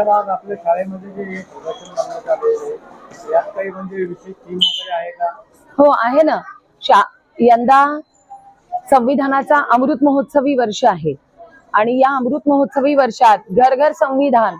Madam आज आपल्या शाळेमध्ये जे हे प्रदर्शन करण्यात यात काही म्हणजे विशेष थीम वगैरे आहे का? हो आहे ना. शा यंदा संविधानाचा अमृत महोत्सवी वर्ष आहे. आणि या अमृत महोत्सवी वर्षात घर घर संविधान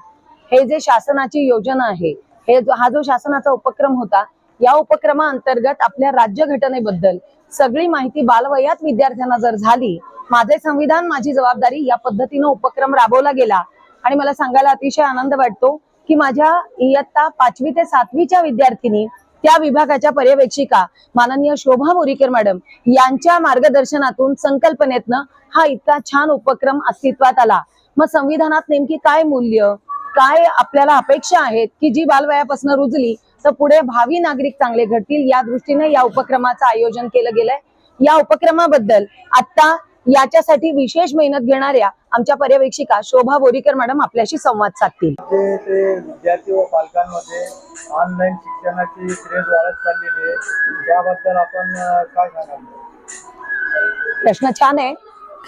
हे जे शासनाची योजना आहे हे हा जो शासनाचा उपक्रम होता या उपक्रमाअंतर्गत आपल्या राज्य घटनेबद्दल सगळी माहिती बालवयात विद्यार्थ्यांना जर झाली माझे संविधान माझी जबाबदारी या पद्धतीनं उपक्रम राबवला गेला आणि मला सांगायला अतिशय आनंद वाटतो की माझ्या इयत्ता पाचवी ते सातवीच्या विद्यार्थिनी त्या विभागाच्या पर्यवेक्षिका माननीय शोभा मोरीकर मॅडम यांच्या मार्गदर्शनातून संकल्पनेतनं हा इतका छान उपक्रम अस्तित्वात आला. मग संविधानात नेमकी काय मूल्य काय आपल्याला अपेक्षा आहेत की जी बालवयापासून रुजली तर पुढे भावी नागरिक चांगले घडतील या दृष्टीने या उपक्रमाचं आयोजन केलं गेलंय. या उपक्रमाबद्दल आता याच्यासाठी विशेष मेहनत घेणाऱ्या आमच्या पर्यवेक्षिका शोभा बोरीकर मॅडम आपल्याशी संवाद साधतील. विद्यार्थी व पालकांमध्ये ऑनलाईन शिक्षणाची क्रेज वाढत चाललेली आहे. त्याबद्दल आपण काय सांगाल? प्रश्न छान आहे.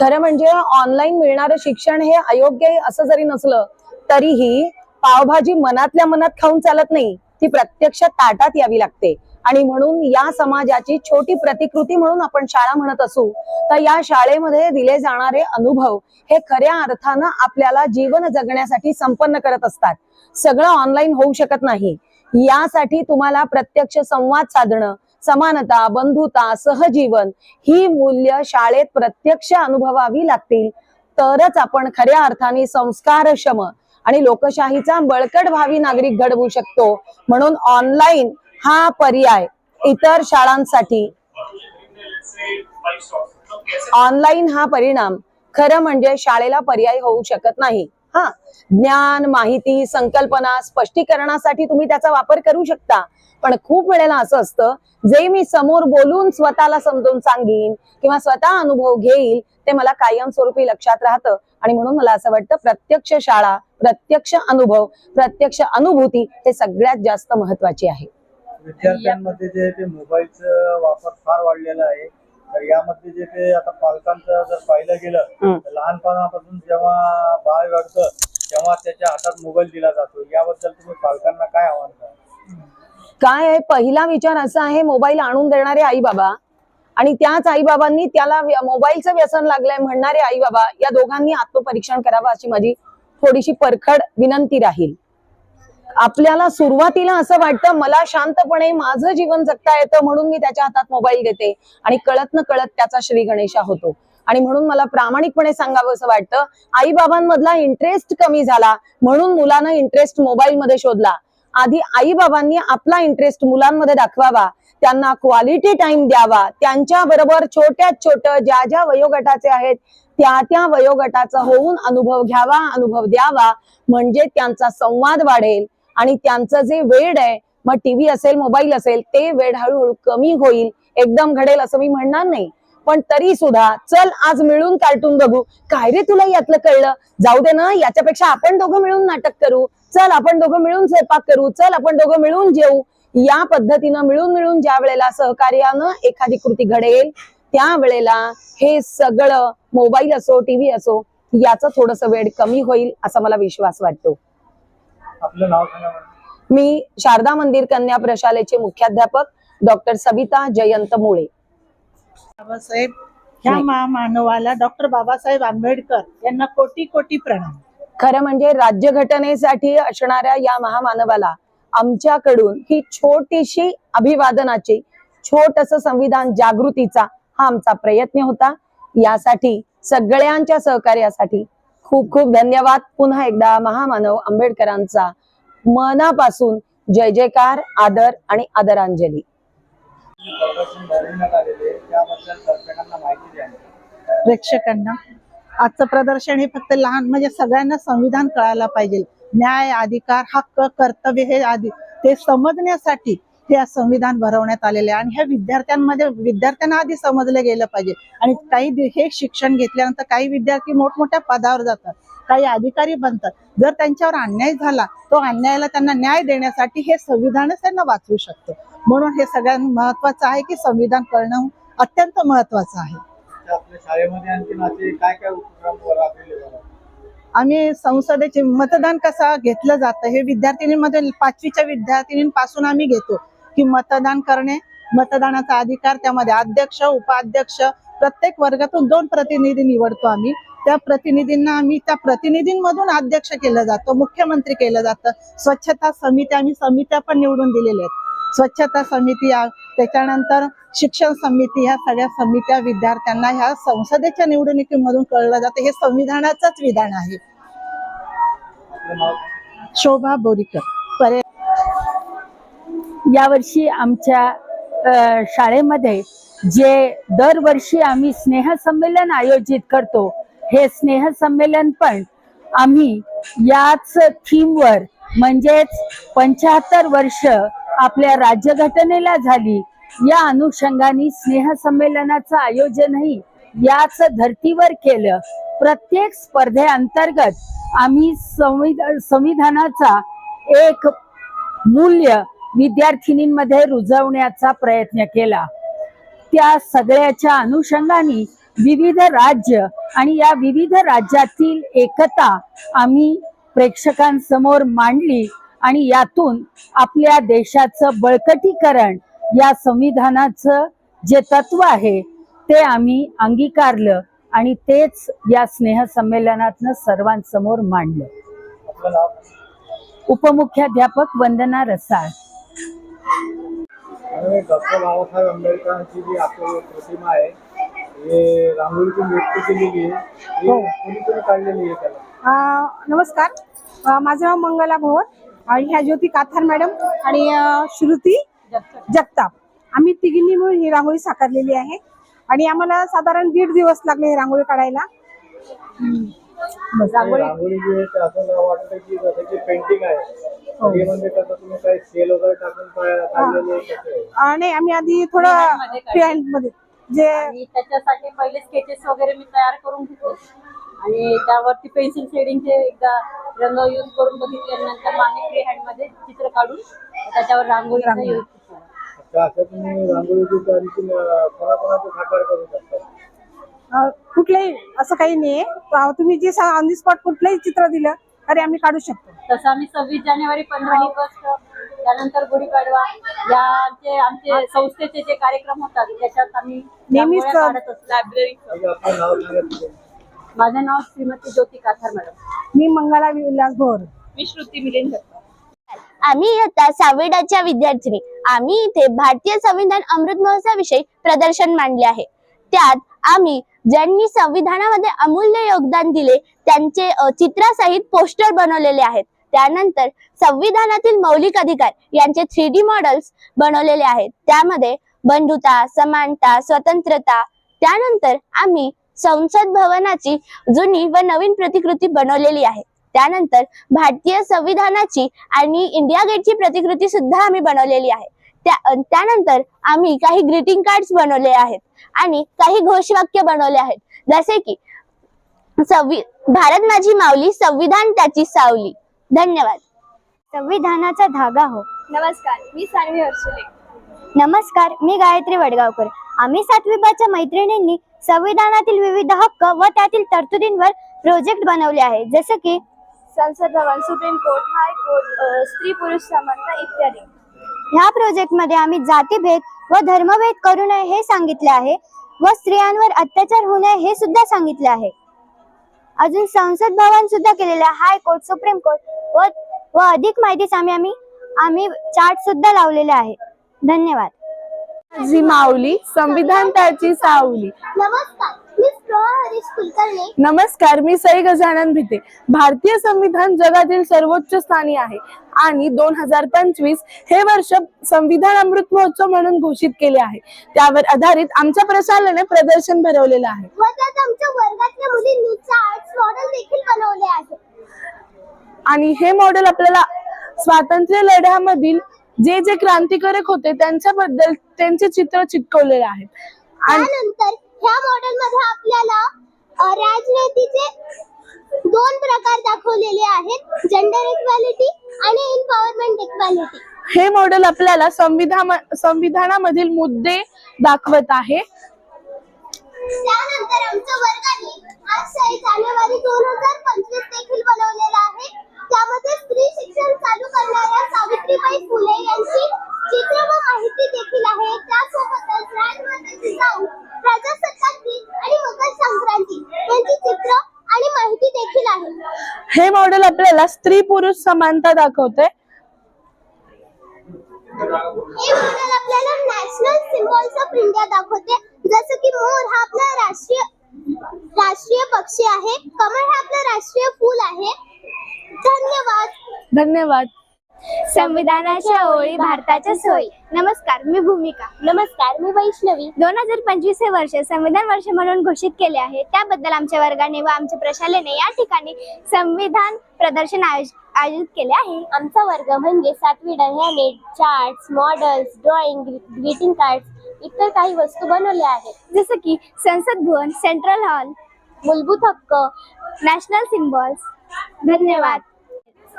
खरं म्हणजे ऑनलाईन मिळणारं शिक्षण हे अयोग्य आहे असं जरी नसलं तरीही पावभाजी मनातल्या मनात खाऊन चालत नाही. ती प्रत्यक्ष ताटात यावी लागते. आणि म्हणून या समाजाची छोटी प्रतिकृती म्हणून आपण शाळा म्हणत असू तर या शाळेमध्ये दिले जाणारे अनुभव हे खऱ्या अर्थानं आपल्याला जीवन जगण्यासाठी संपन्न करत असतात. सगळं ऑनलाईन होऊ शकत नाही. यासाठी तुम्हाला प्रत्यक्ष संवाद साधणं समानता बंधुता सहजीवन ही मूल्य शाळेत प्रत्यक्ष अनुभवावी लागतील. तरच आपण खऱ्या अर्थाने संस्कारक्षम आणि लोकशाहीचा बळकट भावी नागरिक घडवू शकतो. म्हणून ऑनलाईन हा पर्याय इतर शाळांसाठी. ऑनलाईन हा परिणाम खरं म्हणजे शाळेला पर्याय होऊ शकत नाही. हा. ज्ञान माहिती संकल्पना स्पष्टीकरणासाठी तुम्ही त्याचा वापर करू शकता. पण खूप वेळेला असं असतं जे मी समोर बोलून स्वतःला समजून सांगेन किंवा स्वतः अनुभव घेईल ते मला कायमस्वरूपी लक्षात राहतं. आणि म्हणून मला असं वाटतं प्रत्यक्ष शाळा प्रत्यक्ष अनुभव प्रत्यक्ष अनुभूती हे सगळ्यात जास्त महत्वाची आहे. विद्यार्थ्यांमध्ये जे ते मोबाईलचा वापर फार वाढलेला आहे. तर यामध्ये जे ते आता पालकांचं जर पाहिलं गेलं. तर लहानपणापासून जेव्हा बाळ घडतं तेव्हा त्याच्या हातात मोबाईल दिला जातो. याबद्दल तुम्ही पालकांना काय आव्हान कराल? काय आहे? पहिला विचार असा आहे मोबाईल आणून देणारे आई बाबा आणि त्याच आई बाबांनी त्याला मोबाईलचं व्यसन लागलंय म्हणणारे आई बाबा या दोघांनी आत्मपरीक्षण करावं अशी माझी थोडीशी परखड विनंती राहील. आपल्याला सुरुवातीला असं वाटतं मला शांतपणे माझं जीवन जगता येतं म्हणून मी त्याच्या हातात मोबाईल देते. आणि कळत न कळत त्याचा श्री गणेशा होतो. आणि म्हणून मला प्रामाणिकपणे सांगावं असं वाटतं आई बाबांमधला इंटरेस्ट कमी झाला म्हणून मुलानं इंटरेस्ट मोबाईल मध्ये शोधला. आधी आई बाबांनी आपला इंटरेस्ट मुलांमध्ये दाखवावा त्यांना क्वालिटी टाइम द्यावा त्यांच्या बरोबर छोट्यात छोट ज्या ज्या वयोगटाचे आहेत त्या त्या वयोगटाचा होऊन अनुभव घ्यावा अनुभव द्यावा म्हणजे त्यांचा संवाद वाढेल. आणि त्यांचं जे वेळ आहे मग टीव्ही असेल मोबाईल असेल ते वेळ हळूहळू कमी होईल एकदम घडेल असं मी म्हणणार नाही. पण तरी सुद्धा चल आज मिळून कार्टून बघू. काय रे तुला यातलं कळलं? जाऊ दे ना याच्यापेक्षा आपण दोघं मिळून नाटक करू. चल आपण दोघं मिळून स्वयंपाक करू. चल आपण दोघं मिळून जेऊ. या पद्धतीनं मिळून मिळून ज्या वेळेला सहकार्यानं एखादी कृती घडेल त्या वेळेला हे सगळं मोबाईल असो टीव्ही असो याचं थोडस वेळ कमी होईल असा मला विश्वास वाटतो. आपलं नाव सांगा मॅडम. मी शारदा मंदिर कन्या प्रशालेचे मुख्याध्यापक डॉक्टर सबिता जयंत मुळे बाबासाहेब ह्या. महामानवाला डॉक्टर बाबासाहेब आंबेडकर यांना कोटी कोटी प्रणाम खरं म्हणजे राज्यघटनेसाठी असणाऱ्या या महामानवाला आमच्याकडून ही छोटीशी अभिवादनाची छोटस संविधान जागृतीचा हा आमचा प्रयत्न होता यासाठी सगळ्यांच्या सहकार्यासाठी खूप खूप धन्यवाद. पुन्हा एकदा महामानव आंबेडकरांचा मनापासून जय जयकार आदर आणि आदरांजली. प्रेक्षकांना आजचं प्रदर्शन हे फक्त लहान म्हणजे सगळ्यांना संविधान कळायला पाहिजे. न्याय अधिकार हक्क कर्तव्य हे आधी ते समजण्यासाठी आज संविधान भरवण्यात आलेले आहे. आणि ह्या विद्यार्थ्यांमध्ये विद्यार्थ्यांना आधी समजलं गेलं पाहिजे. आणि काही हे शिक्षण घेतल्यानंतर काही विद्यार्थी मोठमोठ्या पदावर जातात. काही अधिकारी बनतात. जर त्यांच्यावर अन्याय झाला तो अन्यायाला त्यांना न्याय देण्यासाठी हे संविधानच त्यांना वाचवू शकतं. म्हणून हे सगळ्यात महत्वाचं आहे की संविधान कळणं अत्यंत महत्वाचं आहे. जातात आम्ही संसदेचे मतदान कसं घेतलं जातं हे विद्यार्थिनींमध्ये पाचवीच्या विद्यार्थिनींपासून आम्ही घेतो. की मतदान करणे मतदानाचा अधिकार त्यामध्ये अध्यक्ष उपाध्यक्ष प्रत्येक वर्गातून दोन प्रतिनिधी निवडतो आम्ही. त्या प्रतिनिधींना आम्ही त्या प्रतिनिधींमधून अध्यक्ष केलं जातं मुख्यमंत्री केलं जातं. स्वच्छता समित्या आम्ही समित्या पण निवडून दिलेल्या आहेत. स्वच्छता समिती त्याच्यानंतर शिक्षण समिती ह्या सगळ्या समित्या विद्यार्थ्यांना ह्या संसदेच्या निवडणुकीमधून कळलं जातं. हे संविधानाचंच विधान आहे. शोभा बोरीकर. पर्याय यावर्षी आमच्या शाळेमध्ये जे दरवर्षी आम्ही स्नेहसंमेलन आयोजित करतो हे स्नेहसंमेलन पण आम्ही याच थीमवर म्हणजेच पंच्याहत्तर वर्ष आपल्या राज्यघटनेला झाली या अनुषंगाने स्नेहसंमेलनाचं आयोजनही याच धर्तीवर केलं. प्रत्येक स्पर्धेअंतर्गत आम्ही संविधानाचा एक मूल्य विद्यार्थिनींमध्ये रुजवण्याचा प्रयत्न केला. त्या सगळ्याच्या अनुषंगाने विविध राज्य आणि या विविध राज्यातील एकता आम्ही प्रेक्षकांसमोर मांडली आणि यातून आपल्या देशाचं बळकटीकरण या संविधानाचं जे तत्व आहे ते आम्ही अंगीकारलं आणि तेच या स्नेहसंमेलनातनं सर्वांसमोर मांडलं. उपमुख्याध्यापक वंदना रसाळ. आणि डॉक्टर बाबासाहेब आंबेडकरांची जी आपली प्रतिमा आहे हे रांगोळीतून व्यक्त केलेली आहे. ही कोणी कोणी काढलेली आहे त्याला? अ, नमस्कार. अ, माझं नाव मंगला आणि ह्या ज्योती काथार मॅडम आणि अ, श्रुती जगताप. आम्ही तिघींनी मिळून ही रांगोळी साकारलेली आहे. आणि आम्हाला साधारण दीड दिवस लागले ही रांगोळी काढायला. हम्म. हे रांगोळी रांगोळी जी आहे असं मला वाटतं की जसं की पेंटिंग आहे. हो. म्हणजे कसं तुम्ही काही सेल वगैरे टाकून का- काढलेली आहे कसं आहे अ, नाही आम्ही आधी थोडं मध्ये जे आणि त्याच्यासाठी पहिले स्केचेस वगैरे मी तयार करून घेतले आणि त्यावरती पेन्सिल शेडिंगचे एकदा रंग यूज करून बघितल्यानंतर मग आम्ही फ्री हँडमध्ये चित्र काढून त्याच्यावर रांगोळीचा रांगोळी. यूज केला अच्छा असं तुम्ही रांगोळीची त्यांची कोणाकोणाचे साकार करू शकता? कुठलंही असं काही नाहीये. अ, तुम्ही जे ऑन दी स्पॉट कुठलंही चित्र दिलं तरी आम्ही काढू शकतो. तसं आम्ही सव्वीस जानेवारी पंधरा ऑगस्ट त्यानंतर गुढीपाडवा या आमचे आमचे संस्थेचे जे कार्यक्रम होतात त्याच्यात आम्ही नेहमीच लायब्ररी. माझं नाव श्रीमती ज्योती काथार मॅडम. मी मंगला विलास भोर. मी श्रुती मिलिंद. आम्ही इयत्ता सहावीडाच्या विद्यार्थिनी. आम्ही इथे भारतीय संविधान अमृत महोत्सवाविषयी प्रदर्शन मांडले आहे. त्यात आम्ही ज्यांनी संविधानामध्ये अमूल्य योगदान दिले त्यांचे चित्रासहित पोस्टर बनवलेले आहेत. त्यानंतर संविधानातील मौलिक अधिकार यांचे थ्री डी मॉडेल्स बनवलेले आहेत. त्यामध्ये बंधुता समानता स्वतंत्रता त्यानंतर आम्ही संसद भवनाची जुनी व नवीन प्रतिकृती बनवलेली आहे. त्यानंतर भारतीय संविधानाची आणि इंडिया गेटची प्रतिकृती सुद्धा आम्ही बनवलेली आहे. त्या त्यानंतर आम्ही काही ग्रीटिंग कार्ड्स बनवले आहेत आणि काही घोषवाक्य बनवले आहेत. जसे की संवि भारत माझी माऊली संविधान त्याची सावली. धन्यवाद. संविधानाचा धागा हो. नमस्कार मी सानवी हर्सुले नमस्कार मी गायत्री वडगावकर. आम्ही सातवी बाच्या मैत्रिणींनी संविधानातील विविध हक्क व त्यातील तरतुदींवर प्रोजेक्ट बनवले आहे. जसे की संसद भवन सुप्रीम कोर्ट हायकोर्ट स्त्री पुरुष समानता इत्यादी. ह्या प्रोजेक्टमध्ये आम्ही जातीभेद व धर्मभेद करू नये हे सांगितले आहे व स्त्रियांवर अत्याचार होऊ नये हे सुद्धा सांगितले आहे. अजून संसद भवन सुद्धा केलेले आहे. हायकोर्ट सुप्रीम कोर्ट व व अधिक माहितीसाठी आम्ही आम्ही आम्ही चार्ट सुद्धा लावलेले आहे. धन्यवाद. माझी माऊली संविधान त्याची सावली. नमस्कार. नमस्कार मी सई गजानन भिते. भारतीय संविधान जगातील सर्वोच्च स्थानी आहे आणि दोन हजार पंचवीस हे वर्ष संविधान अमृत महोत्सव म्हणून घोषित केले आहे. त्यावर आधारित आमच्या प्रशालेने प्रदर्शन भरवलेलं आहे. आहे आणि हे मॉडेल आपल्याला स्वातंत्र्य लढ्यामधील जे जे क्रांतिकारक होते त्यांच्याबद्दल त्यांचे चित्र चिटकवलेले आहेत आणि ह्या मॉडेल मध्ये आपल्याला राजनीतीचे दोन प्रकार दाखवलेले आहेत. जेंडर इक्वॅलिटी आणि एम्पॉवरमेंट इक्वॅलिटी हे मॉडेल आपल्याला संविधान संविधानामधील मुद्दे दाखवत आहे. त्यानंतर आमच्या वर्गाने आज सई जानेवारी दोन हजार पंचवीस देखील बनवलेला आहे. त्यामध्ये स्त्री शिक्षण चालू करणाऱ्या सावित्रीबाई फुले यांची चित्र हे मॉडेल आपल्याला स्त्री पुरुष समानता दाखवते हे मॉडेल आपल्याला नॅशनल सिम्बॉल्स ऑफ इंडिया दाखवते जसं की मोर हा आपला राष्ट्रीय राष्ट्रीय पक्षी आहे. कमळ हा आपलं राष्ट्रीय फूल आहे. धन्यवाद. धन्यवाद. संविधानाच्या ओळी भारताच्या सोयी. नमस्कार मी भूमिका. नमस्कार मी वैष्णवी. दोन हजार पंचवीस हे वर्ष संविधान वर्ष म्हणून घोषित केले आहे. त्याबद्दल आमच्या वर्गाने व आमच्या प्रशालेने या ठिकाणी संविधान प्रदर्शन आयोज- आयोजित केले आहे. आमचा वर्ग म्हणजे सातवी ह्याने charts models drawing greeting cards इतर काही वस्तू बनवल्या आहेत. जसं की संसद भवन सेंट्रल हॉल मूलभूत हक्क नॅशनल सिम्बॉल्स धन्यवाद.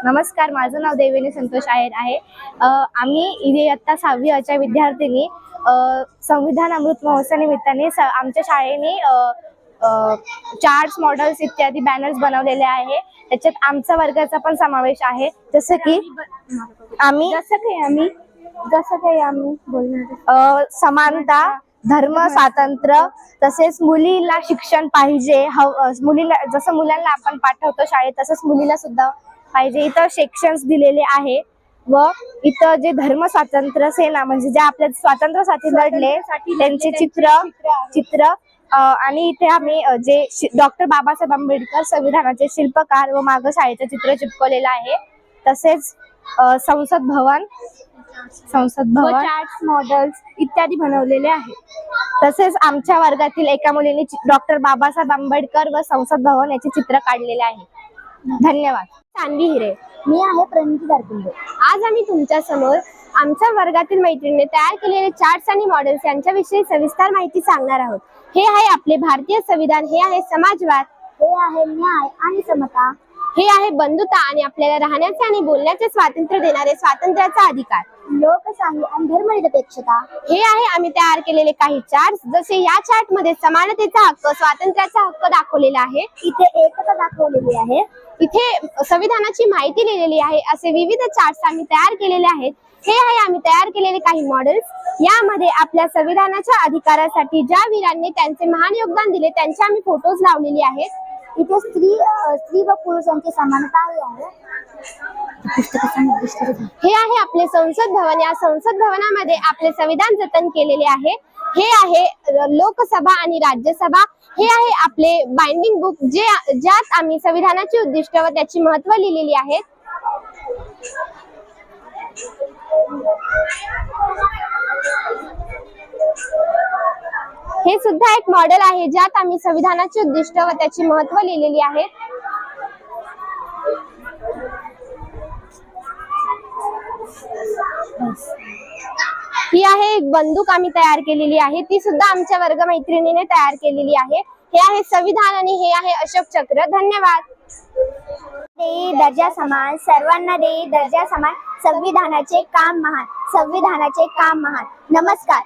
नमस्कार माझं नाव देवेनी संतोष आहेर आहे. आम्ही इयत्ता सहावी अच्या विद्यार्थिनी संविधान अमृत महोत्सव निमित्ताने आमच्या शाळेने चार्ट्स मॉडेल्स इत्यादी बॅनर्स बनवलेले आहे. त्याच्यात आमचा वर्गाचा पण समावेश आहे. जसं की आम्ही जसं काही आम्ही जसं काही आम्ही बोलणार समानता धर्म स्वातंत्र्य तसेच मुलीला शिक्षण पाहिजे. हव मुलीला जसं मुलांना आपण पाठवतो शाळेत तसंच मुलीला सुद्धा पाहिजे. इथं सेक्शन्स दिलेले आहे. व इथं जे धर्म स्वातंत्र्य सेना म्हणजे जे आपल्या स्वातंत्र्यासाठी लढले त्यांचे चित्र चित्र. आणि इथे आम्ही जे डॉक्टर बाबासाहेब आंबेडकर संविधानाचे शिल्पकार व माग शाळेचं चित्र चिपकवलेलं आहे. तसेच संसद भवन संसद भवन मॉडेल्स इत्यादी बनवलेले आहेत तसेच आमच्या वर्गातील एका मुलीने डॉक्टर बाबासाहेब आंबेडकर व संसद भवन याचे चित्र काढलेले आहे. धन्यवाद. चांदवी हिरे मी आहे प्रणिती दारकुंडे. आज आम्ही तुमच्यासमोर आमच्या वर्गातील मैत्रिणीने तयार केलेले चार्ट्स आणि मॉडेल्स यांच्याविषयी सविस्तर माहिती सांगणार आहोत. हे आहे आपले भारतीय संविधान हे आहे समाजवाद. हे आहे न्याय आणि समता. हे आहे बंधुता आणि आपल्याला राहण्याचे आणि बोलण्याचे स्वातंत्र्य देणारे स्वातंत्र्याचा अधिकार. लोकशाही आणि धर्मनिरपेक्षता. हे आहे आम्ही तयार केलेले काही चार्ट जसे या चार्टमध्ये समानतेचा हक्क स्वातंत्र्याचा हक्क दाखवलेला आहे. इथे एकता दाखवलेली आहे. इथे संविधानाची माहिती लिहिलेली आहे. असे विविध चार्ट्स आम्ही तयार केलेले आहेत. हे आहे आम्ही तयार केलेले काही मॉडेल्स यामध्ये आपल्या संविधानाच्या अधिकारासाठी ज्या वीरांनी त्यांचे महान योगदान दिले त्यांचे आम्ही फोटोज लावलेले आहेत. इथे स्त्री स्त्री व पुरुषांची समानता आहे. हे आहे आपले संसद भवन. या संसद भवनामध्ये आपले संविधान जतन केलेले आहे. हे आहे लोकसभा आणि राज्यसभा. हे आहे आपले बाइंडिंग बुक जे ज्यात आम्ही संविधानाची उद्दिष्ट व त्याची महत्त्व लिहिलेली आहेत हे सुद्धा एक मॉडेल आहे ज्यात आम्ही संविधानाची उद्दिष्ट व त्याची महत्त्व लिहिलेली आहेत ही आहे एक बंदूक आम्ही तयार केलेली आहे. ती सुद्धा आमच्या वर्ग मैत्रिणीने तयार केलेली आहे. हे आहे संविधान आणि हे आहे अशोक चक्र. धन्यवाद. दे दर्जा समान सर्वांना दे दर्जा समान संविधानाचे काम महान संविधानाचे काम महान. नमस्कार.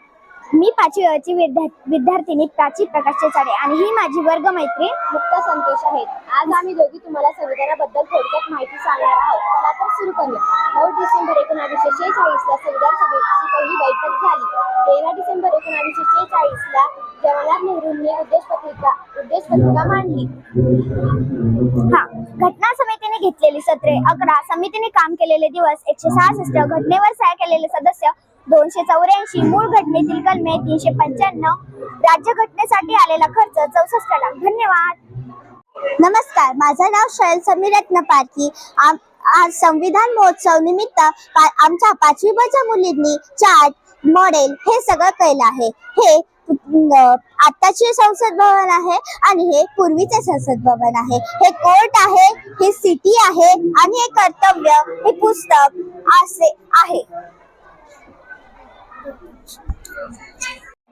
मी पाचवी अची विद्यार्थिनी प्राची प्रकाश चेचाडे आणि ही माझी वर्ग मैत्रीण मुक्त संतोष आहेत आज आम्ही दोघी तुम्हाला संविधानाबद्दल थोडक्यात माहिती सांगणार आहोत. चला तर सुरू करूया. नऊ डिसेंबर एकोणावीसशे शेहेचाळीस ला संविधान सभेची पहिली बैठक झाली. तेरा डिसेंबर एकोणावीसशे शेहेचाळीस ला जवाहरलाल नेहरूंनी उद्देशपत्रिका उद्देशपत्रिका मांडली. हा घटना समितीने घेतलेली सत्रे अकरा समितीने काम केलेले दिवस एकशे सहासष्ट घटनेवर सह्या केलेले सदस्य दोनशे चौऱ्याऐंशी मूळ घटनेतील कलमे तीनशे पंच्याण्णव राज्य घटनेसाठी आलेला खर्च चौसष्ट लाख. धन्यवाद. नमस्कार माझं नाव शैल समीर रत्न पारखी आज संविधान महोत्सव निमित्त आमच्या पाचवी बच्या मुलींनी चार्ट मॉडेल हे सगळं केलं आहे. हे आत्ताचे संसद भवन आहे आणि हे पूर्वीचे संसद भवन आहे. हे कोर्ट आहे हे सिटी आहे आणि हे कर्तव्य हे पुस्तक असे आहे.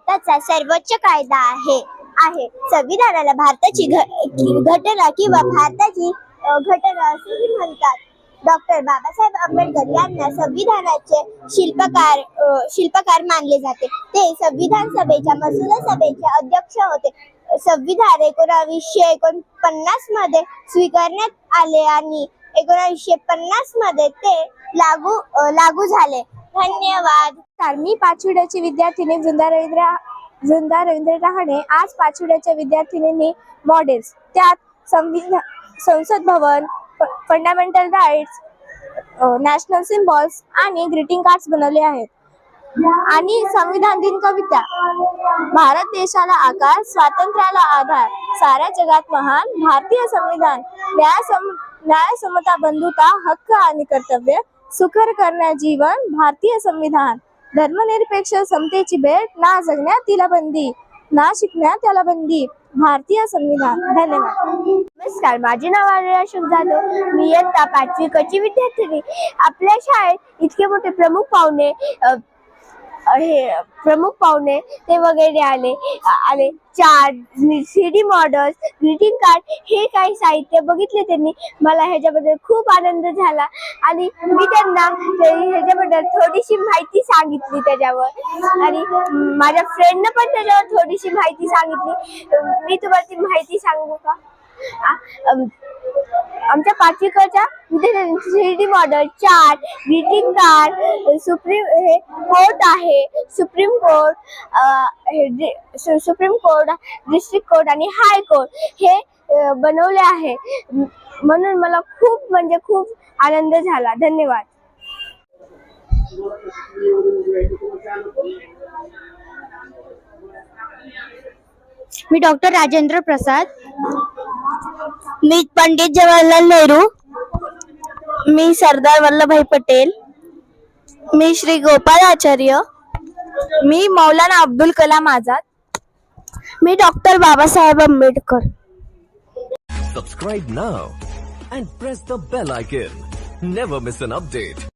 त्याचा सर्वोच्च कायदा आहे आहे. संविधानाला भारताची घटना किंवा भारताची घटना असेही म्हणतात. डॉक्टर बाबासाहेब आंबेडकर यांना संविधानाचे शिल्पकार शिल्पकार मानले जाते. ते संविधान सभेच्या मसुदा सभेचे अध्यक्ष होते. संविधान एकोणावीसशे एकोणपन्नासमध्ये स्वीकारण्यात आले आणि एकोणावीसशे पन्नासमध्ये ते लागू लागू झाले. धन्यवाद. मी पाचवीड्याची विद्यार्थिनी वृंदा रवींद्र वृंदा रवींद्र रहाणे आज पाचवीड्याच्या विद्यार्थिनींनी मॉडेल्स त्यात संविधान Sansad Bhavan fundamental rights national symbols आणि ग्रीटिंग कार्ड्स बनवले आहेत. आणि संविधान दिन कविता भारत देशाला आकार स्वातंत्र्याला आधार साऱ्या जगात महान भारतीय संविधान न्याय सम न्याय समता बंधुता हक्क आणि कर्तव्य सुखर करण्या जीवन भारतीय संविधान. धर्मनिरपेक्ष समतेची भेट ना जगण्यात तिला बंदी ना शिकण्यात त्याला बंदी. भारतीय संविधान. धन्यवाद. नमस्कार माझे नाव आर्या अशोक जाधव. मी इयत्ता पाचवी कची विद्यार्थिनी. आपल्या शाळेत इतके मोठे प्रमुख पाहुणे हे प्रमुख पाहुणे ते वगैरे आले. आले. Chart C D models greeting card हे काही साहित्य बघितले त्यांनी. मला ह्याच्याबद्दल खूप आनंद झाला. आणि मी त्यांना ह्याच्याबद्दल थोडीशी माहिती सांगितली त्याच्यावर. आणि माझ्या फ्रेंडनं पण त्याच्यावर थोडीशी माहिती सांगितली. मी तुम्हाला ती माहिती सांगू का? आमच्या पाचवीकडच्या विद्यार्थ्यांची model chart greeting card supreme हे कोर्ट आहे सुप्रीम कोर्ट हे सुप्रीम कोर्ट डिस्ट्रिक्ट कोर्ट आणि हाय कोर्ट हे बनवले आहे. म्हणून मला खूप म्हणजे खूप आनंद झाला. धन्यवाद. मी डॉक्टर राजेंद्र प्रसाद. मी पंडित जवाहरलाल नेहरू. मी सरदार वल्लभभाई पटेल. मी श्री गोपाल आचार्य. मी मौलाना अब्दुल कलाम आझाद. मी doctor Babasaheb Ambedkar. Subscribe now and press the bell icon never miss an update